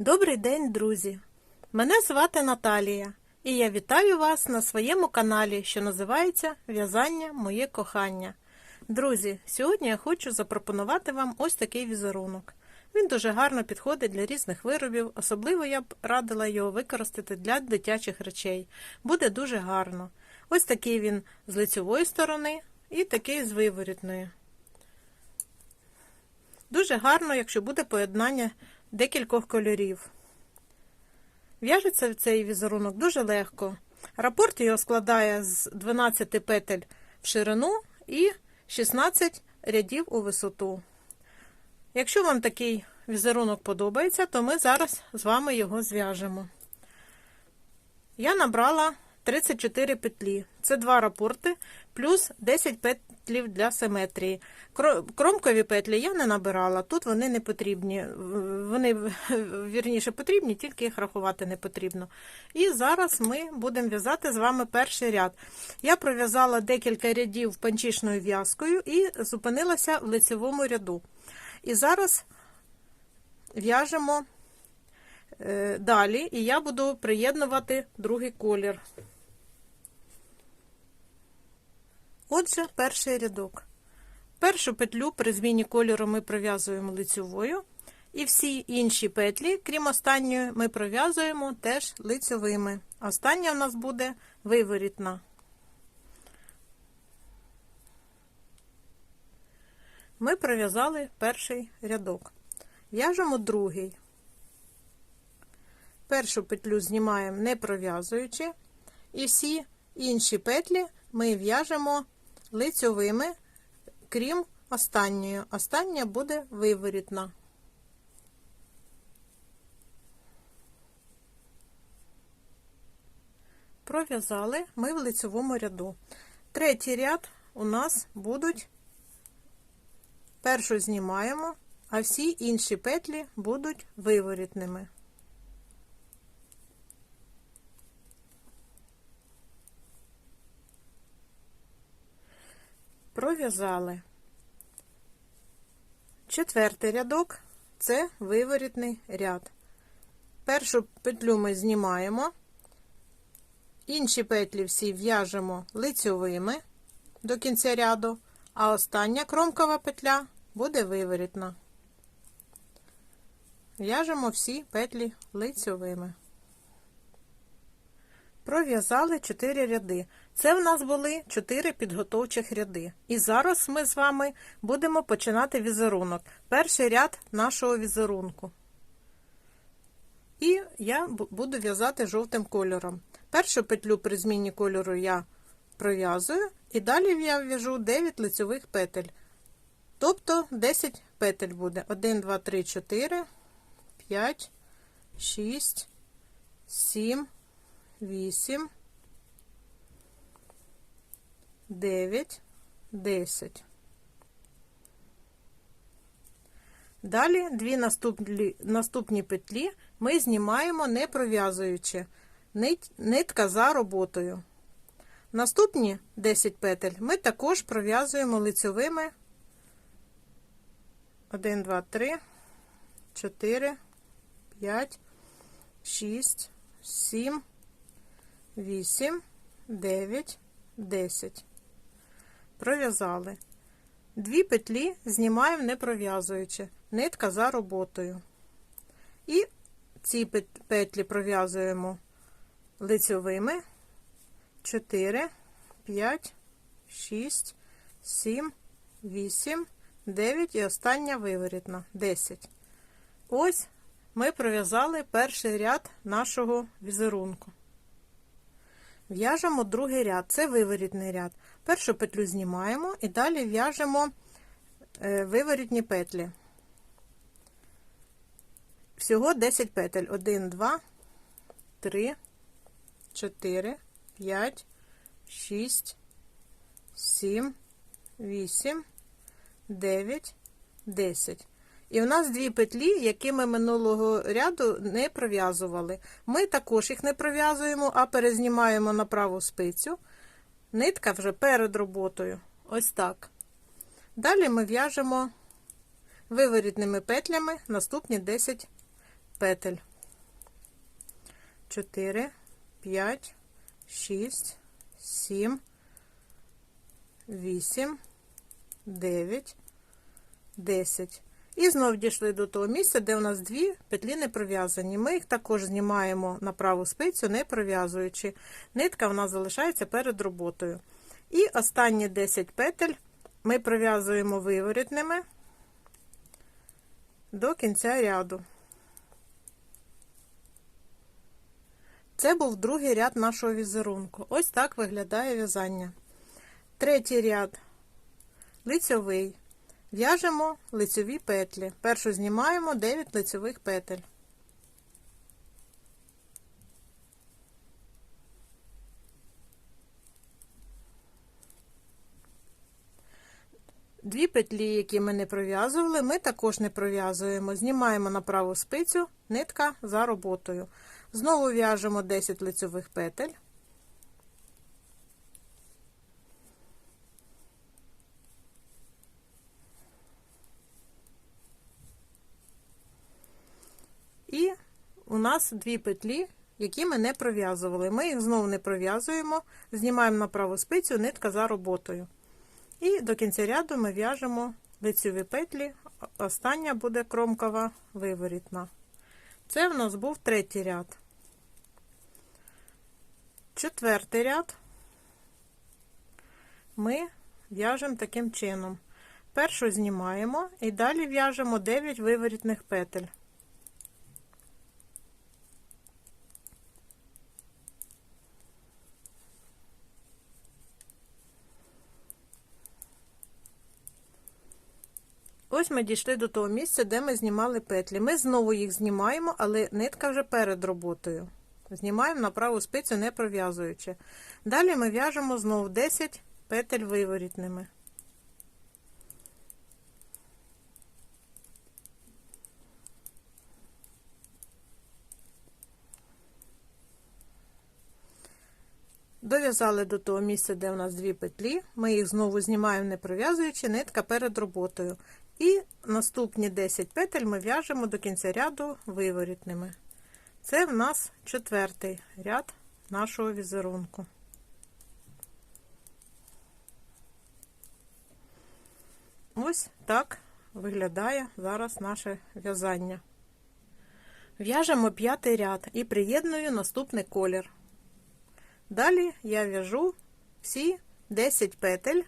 Добрий день, друзі! Мене звати Наталія, і я вітаю вас на своєму каналі, що називається В'язання Моє кохання. Друзі, сьогодні я хочу запропонувати вам ось такий візерунок. Він дуже гарно підходить для різних виробів, особливо я б радила його використати для дитячих речей. Буде дуже гарно. Ось такий він з лицьової сторони і такий з виворітної. Дуже гарно, якщо буде поєднання декількох кольорів. В'яжеться цей візерунок дуже легко. Рапорт його складає з 12 петель в ширину і 16 рядів у висоту. Якщо вам такий візерунок подобається, то ми зараз з вами його зв'яжемо. Я набрала 34 петлі. Це два рапорти, плюс 10 петлів для симетрії. Кромкові петлі я не набирала, тут вони не потрібні. Вони вірніше потрібні, тільки їх рахувати не потрібно. І зараз ми будемо в'язати з вами перший ряд. Я пров'язала декілька рядів панчішною в'язкою і зупинилася в лицевому ряду. І зараз в'яжемо далі, і я буду приєднувати другий колір. Отже, перший рядок. Першу петлю при зміні кольору ми пров'язуємо лицьовою, і всі інші петлі, крім останньої, ми пров'язуємо теж лицьовими. Остання в нас буде виворітна. Ми пров'язали перший рядок. В'яжемо другий. Першу петлю знімаємо не пров'язуючи, і всі інші петлі ми в'яжемо лицьовими, крім останньої. Остання буде виворітна. Пров'язали ми в лицьовому ряду. Третій ряд у нас будуть першу знімаємо, а всі інші петлі будуть виворітними. Пров'язали. Четвертий рядок це виворітний ряд. Першу петлю ми знімаємо, інші петлі всі в'яжемо лицьовими до кінця ряду, а остання кромкова петля буде виворітна. В'яжемо всі петлі лицьовими. Пров'язали 4 ряди. Це в нас були 4 підготовчих ряди. І зараз ми з вами будемо починати візерунок. Перший ряд нашого візерунку. І я буду в'язати жовтим кольором. Першу петлю при зміні кольору я пров'язую, і далі я в'яжу 9 лицьових петель. Тобто 10 петель буде. 1, 2, 3, 4, 5, 6, 7 вісім, дев'ять, десять. Далі дві наступні, наступні петлі ми знімаємо не пров'язуючи нитка за роботою. Наступні 10 петель ми також пров'язуємо лицьовими 1, 2, 3, 4, 5, 6, 7, 8, 9, 10. Пров'язали. Дві петлі знімаємо не пров'язуючи, нитка за роботою. І ці петлі пров'язуємо лицьовими 4, 5, 6, 7, 8, 9 і остання виворітна 10. Ось ми пров'язали перший ряд нашого візерунку. В'яжемо другий ряд, це виворітний ряд. Першу петлю знімаємо і далі в'яжемо е, виворітні петлі. Всього 10 петель. 1, 2, 3, 4, 5, 6, 7, 8, 9, 10. І в нас дві петлі, які ми минулого ряду не пров'язували. Ми також їх не пров'язуємо, а перезнімаємо на праву спицю. Нитка вже перед роботою. Ось так. Далі ми в'яжемо виворітними петлями наступні 10 петель. 4, 5, 6, 7, 8, 9, 10. І знов дійшли до того місця, де у нас дві петлі не пров'язані. Ми їх також знімаємо на праву спицю, не пров'язуючи. Нитка в нас залишається перед роботою. І останні 10 петель ми пров'язуємо виворітними до кінця ряду. Це був другий ряд нашого візерунку. Ось так виглядає в'язання. Третій ряд лицьовий. В'яжемо лицьові петлі. Першу знімаємо 9 лицьових петель. Дві петлі, які ми не пров'язували, ми також не пров'язуємо. Знімаємо на праву спицю нитка за роботою. Знову в'яжемо 10 лицьових петель. І у нас дві петлі, які ми не пров'язували. Ми їх знову не пров'язуємо, знімаємо на праву спицю нитка за роботою. І до кінця ряду ми в'яжемо лицеві петлі, остання буде кромкова виворітна. Це в нас був третій ряд. Четвертий ряд ми в'яжемо таким чином. Першу знімаємо і далі в'яжемо 9 виворітних петель. Ось ми дійшли до того місця, де ми знімали петлі. Ми знову їх знімаємо, але нитка вже перед роботою. Знімаємо на праву спицю, не пров'язуючи. Далі ми в'яжемо знову 10 петель виворітними. Дов'язали до того місця, де у нас дві петлі. Ми їх знову знімаємо, не пров'язуючи, нитка перед роботою. І наступні 10 петель ми в'яжемо до кінця ряду виворітними. Це в нас четвертий ряд нашого візерунку. Ось так виглядає зараз наше в'язання. В'яжемо п'ятий ряд і приєдную наступний колір. Далі я в'яжу всі 10 петель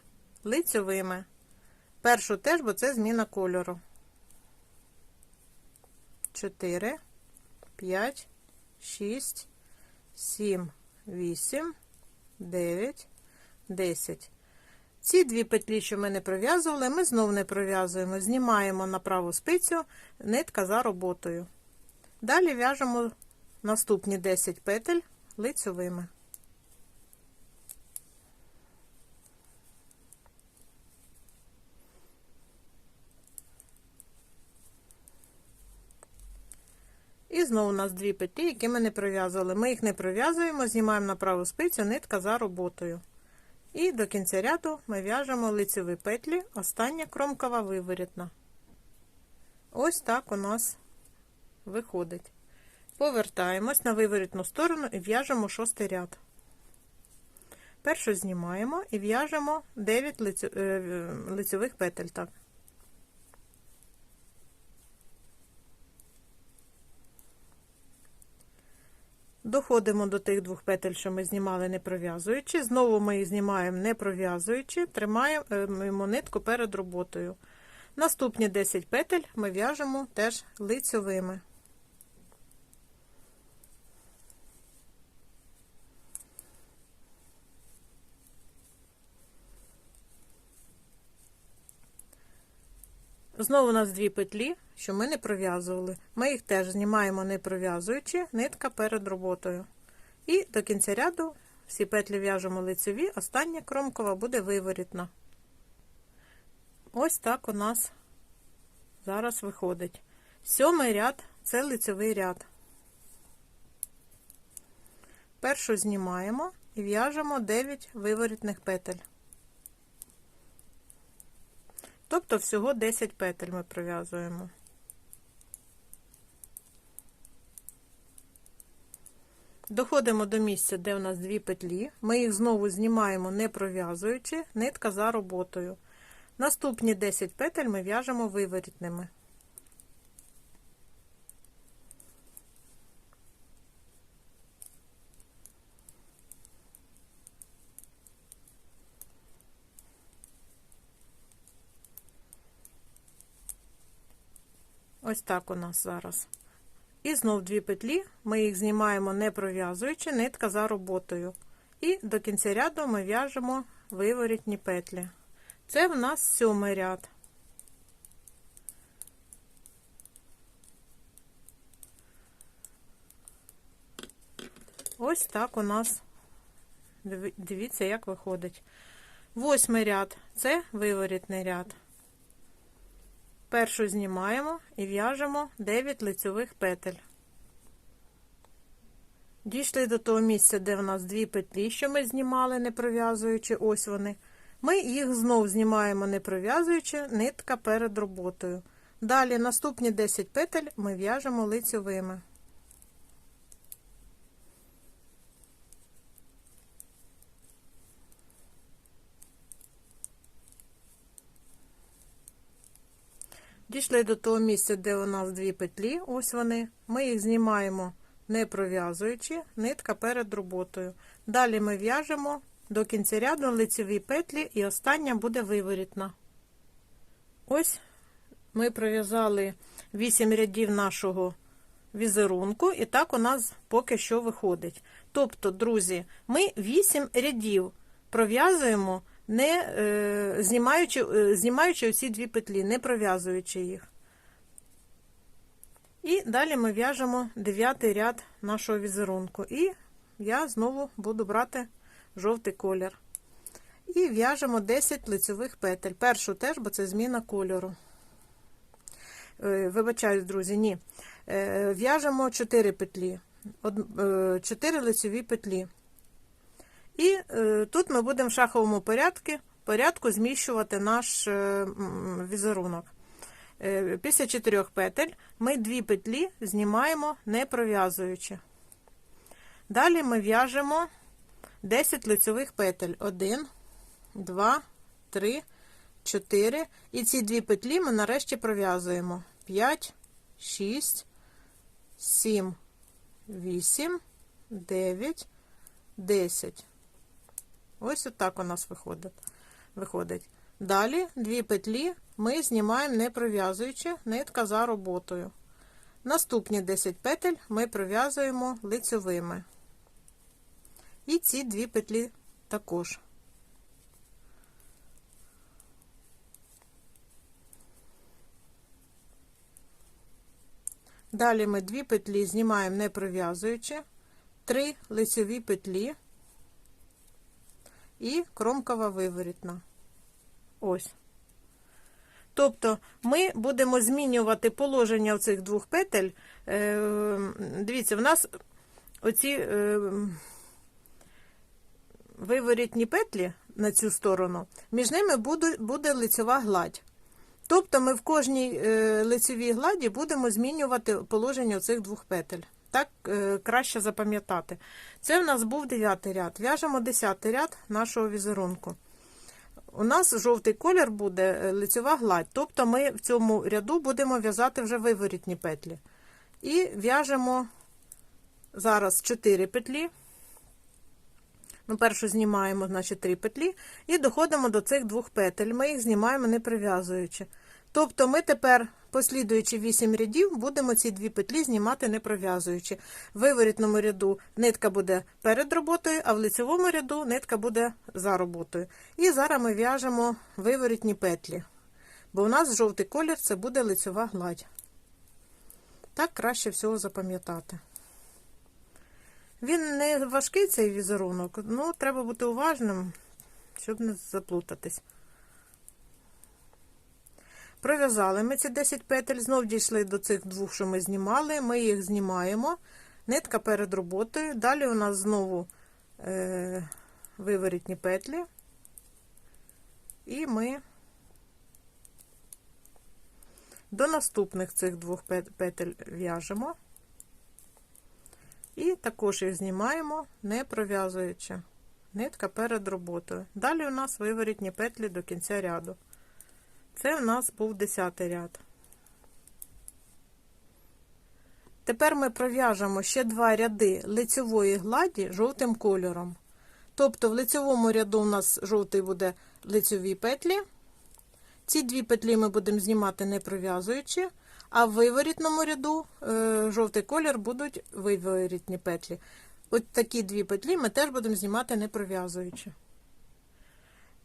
лицьовими. Першу теж, бо це зміна кольору. 4, 5, 6, 7, 8, 9, 10. Ці дві петлі, що ми не пров'язували, ми знову не пров'язуємо. Знімаємо на праву спицю нитка за роботою. Далі в'яжемо наступні 10 петель лицьовими. Знову у нас дві петлі, які ми не пров'язували. Ми їх не пров'язуємо, знімаємо на праву спицю нитка за роботою. І до кінця ряду ми в'яжемо лицеві петлі, остання кромкова виворітна. Ось так у нас виходить. Повертаємось на виворітну сторону і в'яжемо шостий ряд. Першу знімаємо і в'яжемо 9 лицевих петель. Так. Доходимо до тих двох петель, що ми знімали не пров'язуючи. Знову ми їх знімаємо не пров'язуючи, тримаємо нитку перед роботою. Наступні 10 петель ми в'яжемо теж лицьовими. Знову у нас дві петлі, що ми не пров'язували. Ми їх теж знімаємо не пров'язуючи, нитка перед роботою. І до кінця ряду всі петлі в'яжемо лицеві, остання кромкова буде виворітна. Ось так у нас зараз виходить. Сьомий ряд це лицевий ряд. Першу знімаємо і в'яжемо 9 виворітних петель. Тобто всього 10 петель ми пров'язуємо. Доходимо до місця, де у нас дві петлі. Ми їх знову знімаємо не пров'язуючи, нитка за роботою. Наступні 10 петель ми в'яжемо виворітними. Ось так у нас зараз. І знов дві петлі, ми їх знімаємо не пров'язуючи, нитка за роботою. І до кінця ряду ми в'яжемо виворітні петлі. Це в нас сьомий ряд. Ось так у нас, дивіться, як виходить. Восьмий ряд це виворітний ряд. Першу знімаємо і в'яжемо 9 лицьових петель. Дійшли до того місця, де в нас дві петлі, що ми знімали, не пров'язуючи, ось вони. Ми їх знов знімаємо, не пров'язуючи, нитка перед роботою. Далі наступні 10 петель ми в'яжемо лицьовими. Дійшли до того місця, де у нас дві петлі, ось вони. Ми їх знімаємо не пров'язуючи, нитка перед роботою. Далі ми в'яжемо до кінця ряду лицеві петлі, і остання буде виворітна. Ось ми пров'язали 8 рядів нашого візерунку, і так у нас поки що виходить. Тобто, друзі, ми 8 рядів пров'язуємо не е, знімаючи е, знімаючи оці дві петлі, не пров'язуючи їх. І далі ми в'яжемо дев'ятий ряд нашого візерунку. І я знову буду брати жовтий колір. І в'яжемо 10 лицевих петель. Першу теж, бо це зміна кольору. Е, вибачаюсь, друзі, ні. Е, в'яжемо 4 петлі, 4 е, лицеві петлі. І е, тут ми будемо в шаховому порядку порядку зміщувати наш е, візерунок. Е, після чотирьох петель ми дві петлі знімаємо не пров'язуючи. Далі ми в'яжемо 10 лицевих петель. 1, 2, 3, 4. І ці дві петлі ми нарешті пров'язуємо 5, 6, 7, 8, 9, 10. Ось отак у нас виходить. Далі дві петлі ми знімаємо не пров'язуючи нитка за роботою. Наступні 10 петель ми пров'язуємо лицьовими. І ці дві петлі також. Далі ми дві петлі знімаємо не пров'язуючи, три лицьові петлі і кромкова виворітна. Ось. Тобто ми будемо змінювати положення цих двох петель. Е, дивіться, в нас оці е, виворітні петлі на цю сторону, між ними буде, лицьова гладь. Тобто ми в кожній е, лицевій гладі будемо змінювати положення цих двох петель. Так е, краще запам'ятати. Це в нас був 9 ряд. В'яжемо 10 ряд нашого візерунку. У нас жовтий колір буде е, лицьова гладь, тобто ми в цьому ряду будемо в'язати вже виворітні петлі. І в'яжемо зараз 4 петлі. Ну, Першу знімаємо, значить, 3 петлі, і доходимо до цих двох петель. Ми їх знімаємо не прив'язуючи. Тобто, ми тепер Послідуючи 8 рядів, будемо ці дві петлі знімати не пров'язуючи. В виворітному ряду нитка буде перед роботою, а в лицевому ряду нитка буде за роботою. І зараз ми в'яжемо виворітні петлі, бо у нас жовтий колір це буде лицева гладь. Так краще всього запам'ятати. Він не важкий цей візерунок, ну треба бути уважним, щоб не заплутатись. Пров'язали ми ці 10 петель, знов дійшли до цих двох, що ми знімали, ми їх знімаємо, нитка перед роботою. Далі у нас знову е, виворітні петлі, і ми до наступних цих двох петель в'яжемо. І також їх знімаємо, не пров'язуючи. Нитка перед роботою. Далі у нас виворітні петлі до кінця ряду. Це у нас був 10 ряд. Тепер ми пров'яжемо ще два ряди лицьової гладі жовтим кольором. Тобто в лицьовому ряду у нас жовтий буде лицьові петлі. Ці дві петлі ми будемо знімати не пров'язуючи, а в виворітному ряду е, жовтий колір будуть виворітні петлі. Ось такі дві петлі ми теж будемо знімати не пров'язуючи.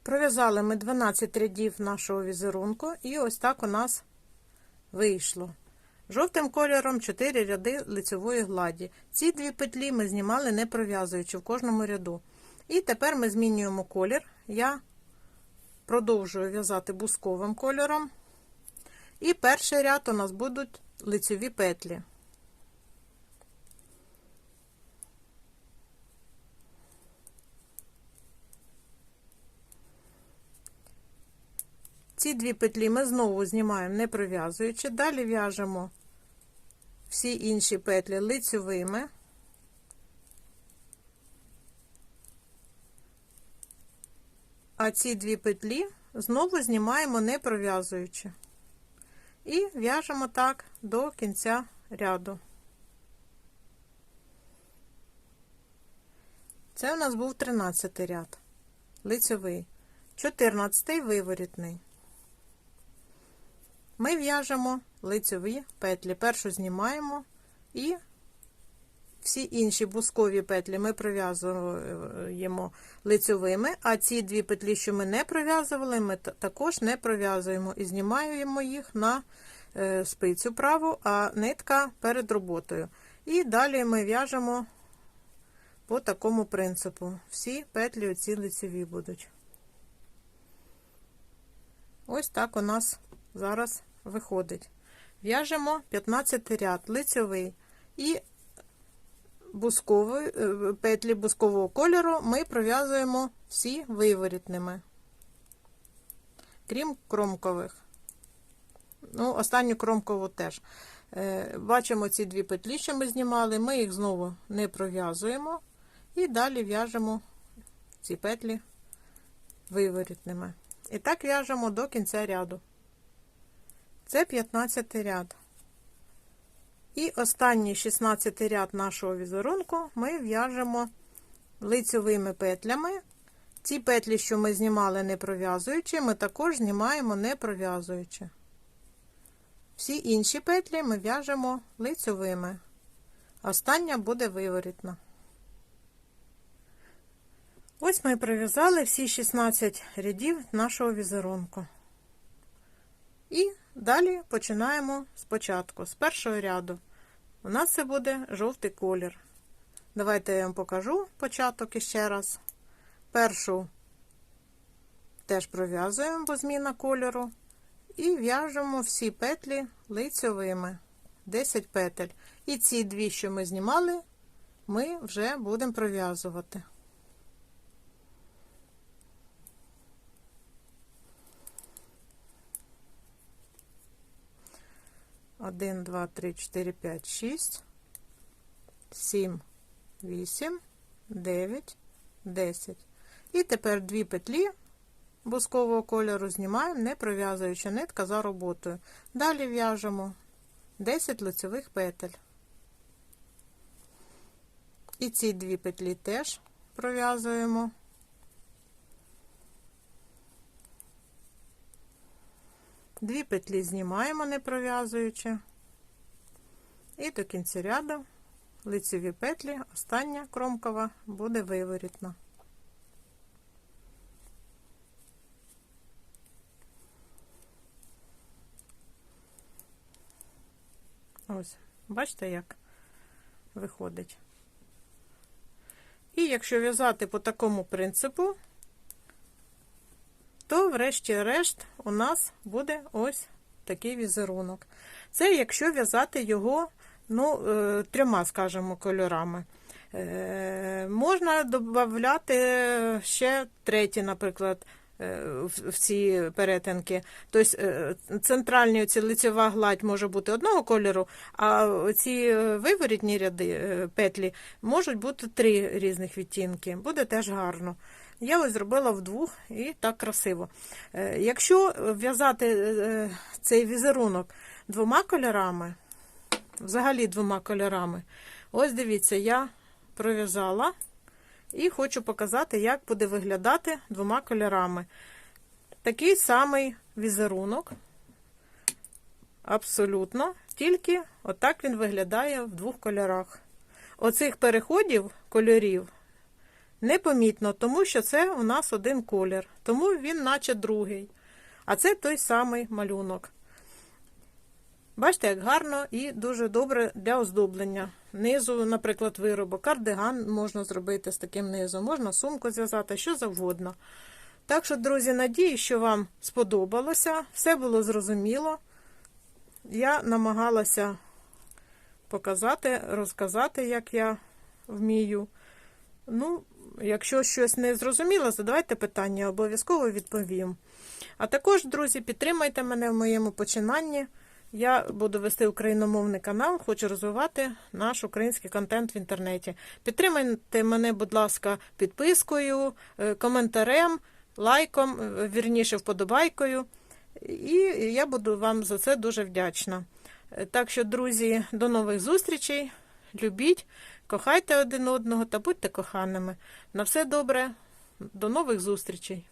Пров'язали ми 12 рядів нашого візерунку, і ось так у нас вийшло. Жовтим кольором 4 ряди лицевої гладі. Ці дві петлі ми знімали не пров'язуючи в кожному ряду. І тепер ми змінюємо колір. Я продовжую в'язати бусковим кольором. І перший ряд у нас будуть лицеві петлі. Ці дві петлі ми знову знімаємо не пров'язуючи. Далі в'яжемо всі інші петлі лицьовими. А ці дві петлі знову знімаємо не пров'язуючи. І в'яжемо так до кінця ряду. Це у нас був 13 ряд, лицьовий, 14 виворітний. Ми в'яжемо лицьові петлі. Першу знімаємо і всі інші бускові петлі ми пров'язуємо лицьовими, а ці дві петлі, що ми не пров'язували, ми також не пров'язуємо і знімаємо їх на е, спицю праву, а нитка перед роботою. І далі ми в'яжемо по такому принципу. Всі петлі оці лицеві будуть. Ось так у нас зараз виходить. В'яжемо 15 ряд лицьовий і бусковий, е, петлі бускового кольору ми пров'язуємо всі виворітними, крім кромкових. Ну, останню кромкову теж. Е, бачимо ці дві петлі, що ми знімали, ми їх знову не пров'язуємо. І далі в'яжемо ці петлі виворітними. І так в'яжемо до кінця ряду. Це 15 ряд. І останній 16 ряд нашого візерунку ми в'яжемо лицьовими петлями. Ці петлі, що ми знімали не пров'язуючи, ми також знімаємо не пров'язуючи. Всі інші петлі ми в'яжемо лицьовими. Остання буде виворітна. Ось ми пров'язали всі 16 рядів нашого візерунку. І далі починаємо спочатку, з першого ряду. У нас це буде жовтий колір. Давайте я вам покажу початок іще раз. Першу теж пров'язуємо, бо зміна кольору. І в'яжемо всі петлі лицьовими. 10 петель. І ці дві, що ми знімали, ми вже будемо пров'язувати. Один, два, три, чотири, п'ять, шість, сім, вісім, дев'ять, десять. І тепер дві петлі бускового кольору знімаємо, не пров'язуючи нитка за роботою. Далі в'яжемо 10 лицевих петель. І ці дві петлі теж пров'язуємо. Дві петлі знімаємо, не пров'язуючи. І до кінця ряду лицеві петлі, остання кромкова буде виворітна. Ось, бачите, як виходить. І якщо в'язати по такому принципу, то, врешті-решт, у нас буде ось такий візерунок. Це якщо в'язати його ну, е, трьома, скажімо, кольорами. Е, можна додати ще третій, наприклад, е, в ці перетинки. Тобто центральні оці лицьова гладь може бути одного кольору, а ці виворітні ряди петлі можуть бути три різних відтінки. Буде теж гарно. Я ось зробила вдвох і так красиво. Е, Якщо в'язати е, цей візерунок двома кольорами, взагалі двома кольорами, ось дивіться, я пров'язала і хочу показати, як буде виглядати двома кольорами. Такий самий візерунок. Абсолютно. Тільки отак він виглядає в двох кольорах. Оцих переходів кольорів непомітно, тому що це у нас один колір. Тому він наче другий. А це той самий малюнок. Бачите, як гарно і дуже добре для оздоблення. Низу, наприклад, виробу, кардиган можна зробити з таким низом, можна сумку зв'язати, що завгодно. Так що, друзі, надію, що вам сподобалося, все було зрозуміло. Я намагалася показати, розказати, як я вмію. Ну, якщо щось не зрозуміло, задавайте питання, обов'язково відповім. А також, друзі, підтримайте мене в моєму починанні. Я буду вести україномовний канал, хочу розвивати наш український контент в інтернеті. Підтримайте мене, будь ласка, підпискою, е, коментарем, лайком, е, вірніше, вподобайкою. І я буду вам за це дуже вдячна. Е, Так що, друзі, до нових зустрічей. Любіть, кохайте один одного та будьте коханими. На все добре, до нових зустрічей.